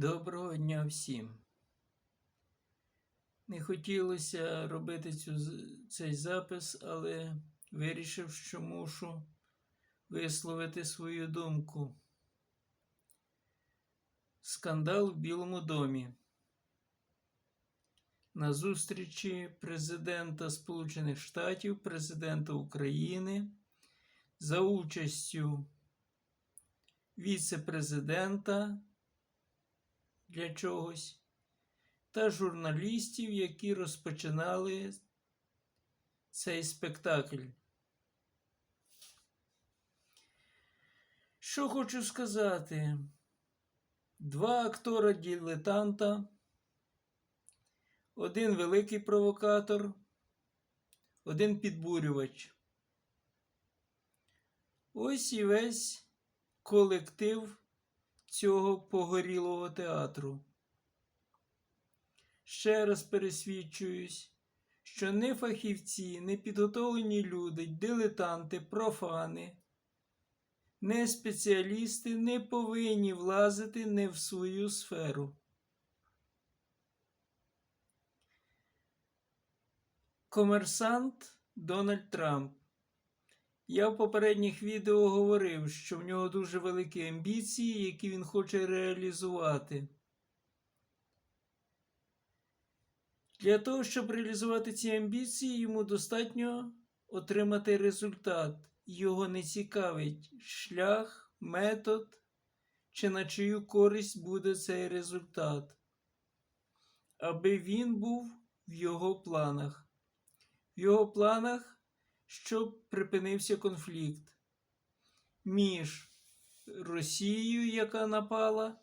Доброго дня всім. Не хотілося робити цю, цей запис, але вирішив, що мушу висловити свою думку. Скандал в Білому домі. На зустрічі президента Сполучених Штатів, президента України за участю віце-президента для чогось, та журналістів, які розпочинали цей спектакль. Що хочу сказати? Два актора дилетанта, один великий провокатор, один підбурювач. Ось і весь колектив цього погорілого театру. Ще раз пересвідчуюсь, що не фахівці, не підготовлені люди, дилетанти, профани, не спеціалісти не повинні влазити не в свою сферу. Комерсант Дональд Трамп. Я в попередніх відео говорив, що в нього дуже великі амбіції, які він хоче реалізувати. Для того, щоб реалізувати ці амбіції, йому достатньо отримати результат. Його не цікавить шлях, метод, чи на чию користь буде цей результат, аби він був в його планах. В його планах щоб припинився конфлікт між Росією, яка напала,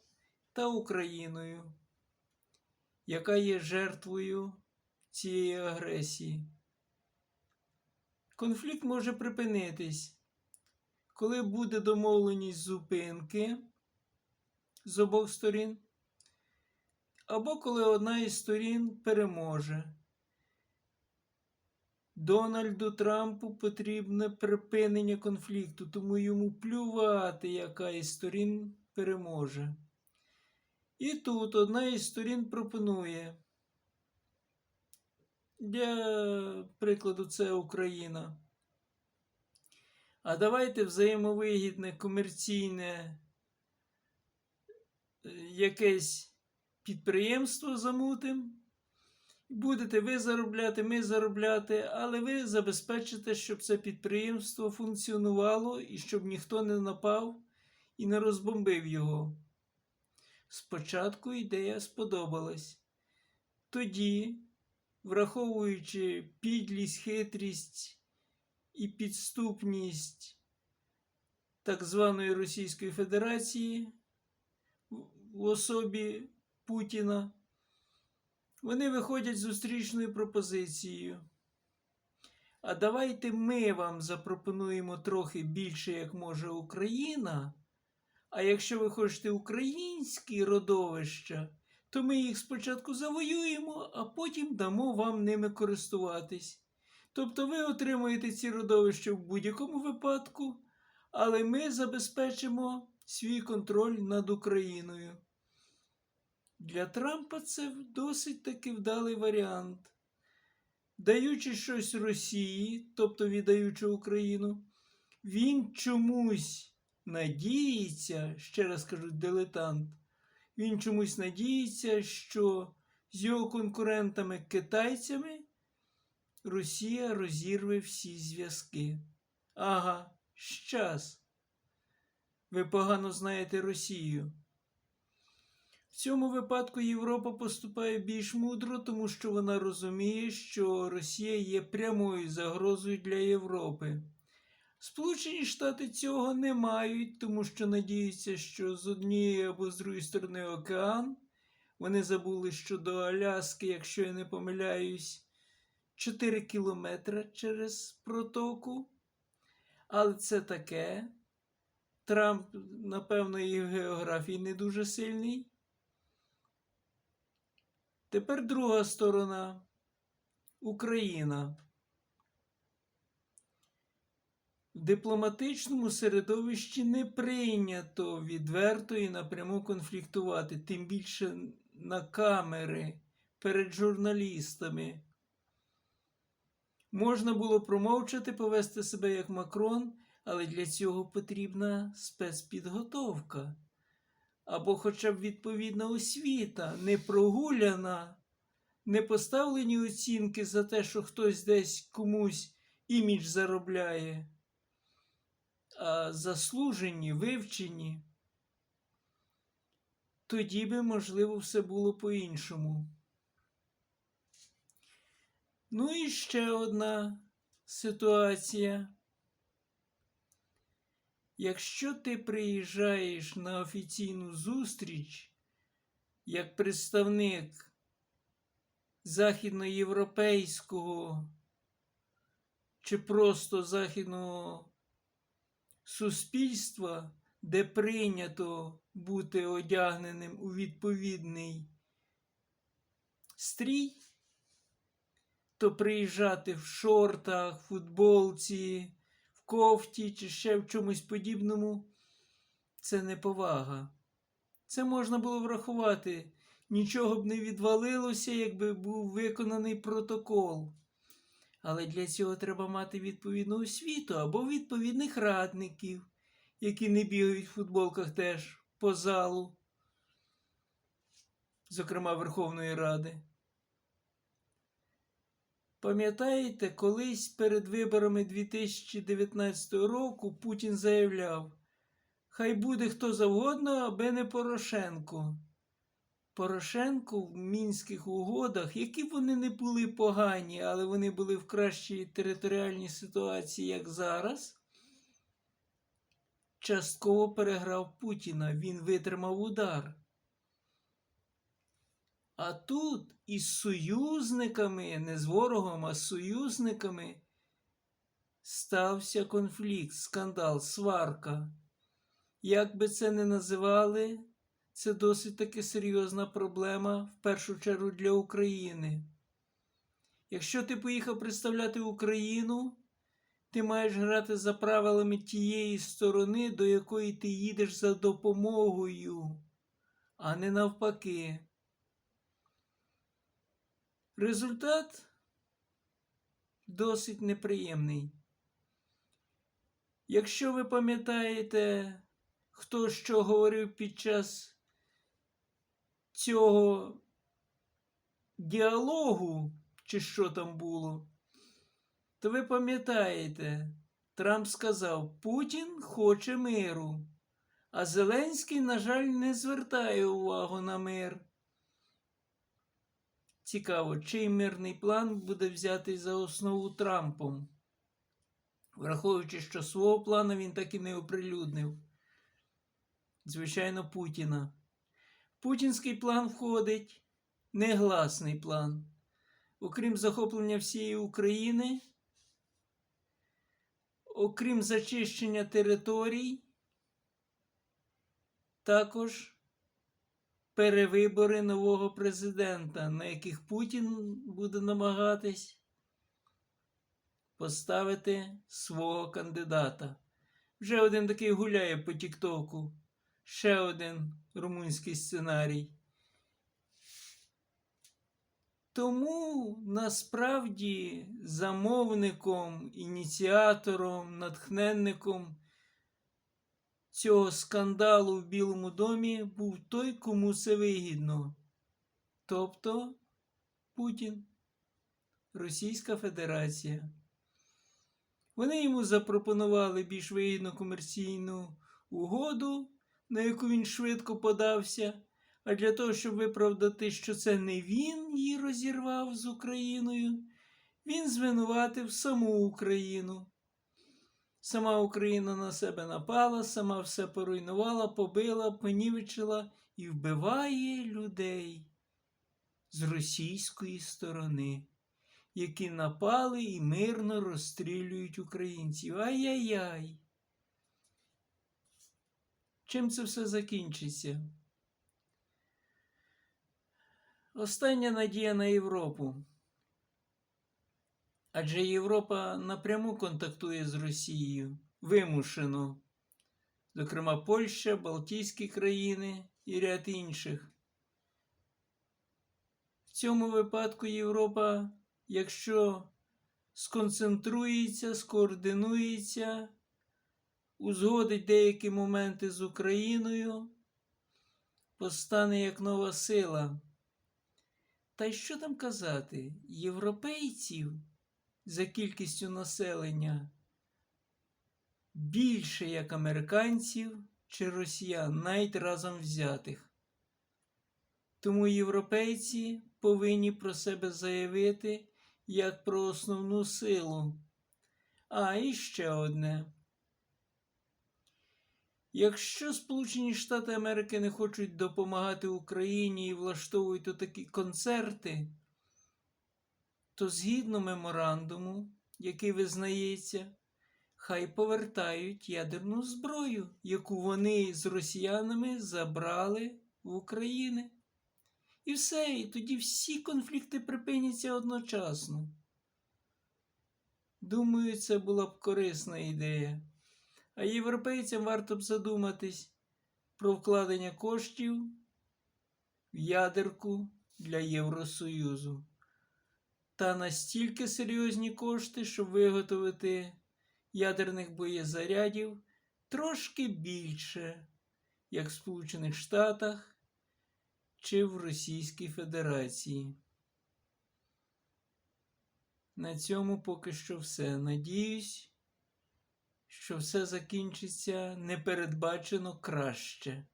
та Україною, яка є жертвою цієї агресії. Конфлікт може припинитись, коли буде домовленість зупинки з обох сторін, або коли одна із сторін переможе. Дональду Трампу потрібне припинення конфлікту, тому йому плювати, яка із сторін переможе. І тут одна із сторін пропонує. Для прикладу, це Україна. А давайте взаємовигідне комерційне е, якесь підприємство замутим. Будете ви заробляти, ми заробляти, але ви забезпечите, щоб це підприємство функціонувало і щоб ніхто не напав і не розбомбив його. Спочатку ідея сподобалась. Тоді, враховуючи підлість, хитрість і підступність так званої Російської Федерації в особі Путіна. Вони виходять з зустрічною пропозицією. А давайте ми вам запропонуємо трохи більше, як може Україна. А якщо ви хочете українські родовища, то ми їх спочатку завоюємо, а потім дамо вам ними користуватись. Тобто ви отримуєте ці родовища в будь-якому випадку, але ми забезпечимо свій контроль над Україною. Для Трампа це досить таки вдалий варіант. Даючи щось Росії, тобто віддаючи Україну, він чомусь надіється, ще раз кажу, дилетант, він чомусь надіється, що з його конкурентами-китайцями Росія розірве всі зв'язки. Ага, щас. Ви погано знаєте Росію. Цьому випадку Європа поступає більш мудро, тому що вона розуміє, що Росія є прямою загрозою для Європи. Сполучені Штати цього не мають, тому що надіються, що з однієї або з другої сторони океан вони забули, що до Аляски, якщо я не помиляюсь, 4 кілометри через протоку. Але це таке. Трамп, напевно, і в географії не дуже сильний. Тепер друга сторона Україна. В дипломатичному середовищі не прийнято відверто і напряму конфліктувати, тим більше на камери перед журналістами. Можна було промовчати, повести себе як Макрон, але для цього потрібна спецпідготовка або хоча б відповідна освіта, не прогуляна, не поставлені оцінки за те, що хтось десь комусь імідж заробляє, а заслужені, вивчені. Тоді би, можливо, все було по-іншому. Ну і ще одна ситуація. Якщо ти приїжджаєш на офіційну зустріч як представник західноєвропейського чи просто західного суспільства, де прийнято бути одягненим у відповідний стрій, то приїжджати в шортах, футболці, кофті чи ще в чомусь подібному це неповага. Це можна було врахувати. Нічого б не відвалилося, якби був виконаний протокол. Але для цього треба мати відповідну освіту або відповідних радників, які не бігають в футболках теж по залу, зокрема Верховної Ради. Пам'ятаєте, колись перед виборами 2019 року Путін заявляв: Хай буде хто завгодно, аби не Порошенко. Порошенко в мінських угодах, які вони не були погані, але вони були в кращій територіальній ситуації, як зараз, частково переграв Путіна. Він витримав удар. А тут із союзниками, не з ворогом, а з союзниками стався конфлікт, скандал, сварка. Як би це не називали, це досить таки серйозна проблема, в першу чергу для України. Якщо ти поїхав представляти Україну, ти маєш грати за правилами тієї сторони, до якої ти їдеш за допомогою, а не навпаки. Результат досить неприємний. Якщо ви пам'ятаєте, хто що говорив під час цього діалогу, чи що там було, то ви пам'ятаєте, Трамп сказав, Путін хоче миру, а Зеленський, на жаль, не звертає увагу на мир. Цікаво, чий мирний план буде взятий за основу Трампом, враховуючи, що свого плану він так і не оприлюднив. Звичайно, Путіна. Путінський план входить негласний план. Окрім захоплення всієї України, окрім зачищення територій, також перевибори нового президента, на яких Путін буде намагатись поставити свого кандидата. Вже один такий гуляє по Тіктоку. Ще один румунський сценарій. Тому насправді замовником, ініціатором, натхненником цього скандалу в Білому домі був той, кому це вигідно. Тобто Путін, Російська Федерація. Вони йому запропонували більш вигідну комерційну угоду, на яку він швидко подався. А для того, щоб виправдати, що це не він її розірвав з Україною, він звинуватив саму Україну. Сама Україна на себе напала, сама все поруйнувала, побила, понівечила і вбиває людей з російської сторони, які напали і мирно розстрілюють українців. Ай-яй-яй! Чим це все закінчиться? Остання надія на Європу. Адже Європа напряму контактує з Росією. вимушено, зокрема Польща, Балтійські країни і ряд інших. В цьому випадку Європа, якщо сконцентрується, скоординується, узгодить деякі моменти з Україною, постане як нова сила. Та й що там казати, європейців за кількістю населення більше як американців чи росіян, навіть разом взятих. Тому європейці повинні про себе заявити як про основну силу. А і ще одне. Якщо Сполучені Штати Америки не хочуть допомагати Україні і влаштовують такі концерти, то згідно меморандуму, який визнається, хай повертають ядерну зброю, яку вони з росіянами забрали в Україну. І все, і тоді всі конфлікти припиняться одночасно. Думаю, це була б корисна ідея. А європейцям варто б задуматись про вкладення коштів в ядерку для Євросоюзу. Та настільки серйозні кошти, щоб виготовити ядерних боєзарядів трошки більше, як в Сполучених Штатах чи в Російській Федерації. На цьому поки що все. Надіюсь, що все закінчиться непередбачено краще.